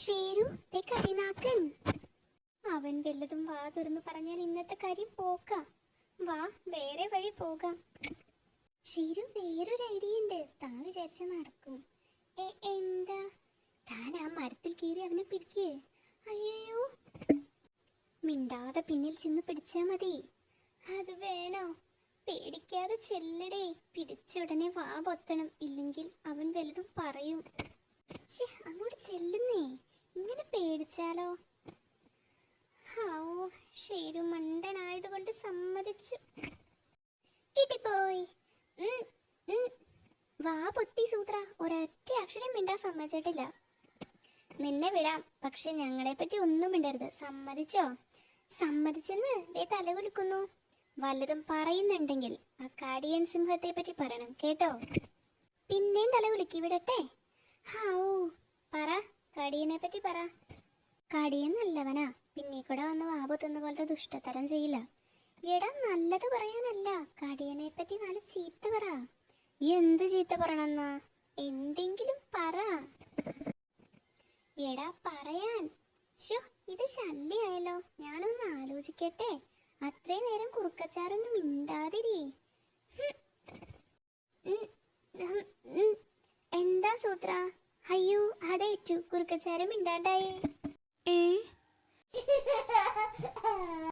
ഷേരു ദേ കരിനാക്കൻ അവൻ വല്ലതും വാ തുറന്നു പറഞ്ഞാൽ ഇന്നത്തെ കാര്യം പോക്കാം. വാ വേറെ വഴി പോകാം. ഷീരു വേറൊരു ഐഡിയ ഉണ്ട്. താൻ വിചാരിച്ച നടക്കും. എന്താ? താൻ ആ മരത്തിൽ കീറി അവനെ പിടിക്കേ. അയ്യോ മിണ്ടാതെ പിന്നിൽ ചെന്ന് പിടിച്ചാ മതി. അത് വേണോ? പേടിക്കാതെ ചെല്ലടേ. പിടിച്ചുടനെ വാ പൊത്തണം. ഇല്ലെങ്കിൽ അവൻ വലുതും പറയും. അങ്ങോട്ട് ചെല്ലുന്നേ. ഇങ്ങനെ പേടിച്ചാലോ? ഹാവൂ ഷേരു മണ്ടനായതുകൊണ്ട് സമ്മതിച്ചു. കിട്ടിപ്പോയി. വാ പൊത്തി സൂത്ര ഒരൊറ്റ അക്ഷരം മിണ്ടാൻ സമ്മതിച്ചിട്ടില്ല. നിന്നെ വിടാം പക്ഷെ ഞങ്ങളെ പറ്റി ഒന്നും മിണ്ടരുത്. സമ്മതിച്ചോ? സമ്മതിച്ചെന്ന് ദേ തലകുലുക്കുന്നു. വല്ലതും പറയുന്നുണ്ടെങ്കിൽ ആ കാടിയൻ സിംഹത്തെ പറ്റി പറയണം കേട്ടോ? പിന്നെയും തലകുലുക്കി വിടട്ടെ? പറ കടിയനെ പറ്റി പറ. കടിയൻ നല്ലവനാ. പിന്നെ കൂടെ വന്ന് വാപത്തുന്ന പോലത്തെ ദുഷ്ടതരം ചെയ്യില്ല. എടാ നല്ലത് പറയാനല്ല. കടിയനെ പറ്റി നല്ല ചീത്ത പറ. എന്ത് ചീത്ത പറയണെന്നാ? എന്തെങ്കിലും പറ. എടാ പറയാൻ. ഷോ ഇത് ശല്യായല്ലോ. ഞാനൊന്ന് ആലോചിക്കട്ടെ. അത്രയും നേരം കുറുക്കച്ചാറൊന്നും മിണ്ടാതിരി. ഹും. ഉം, ഉം, ഉം. എന്താ സൂത്ര? അയ്യോ കുറുക്കച്ചാരം മിണ്ടാണ്ടായേ.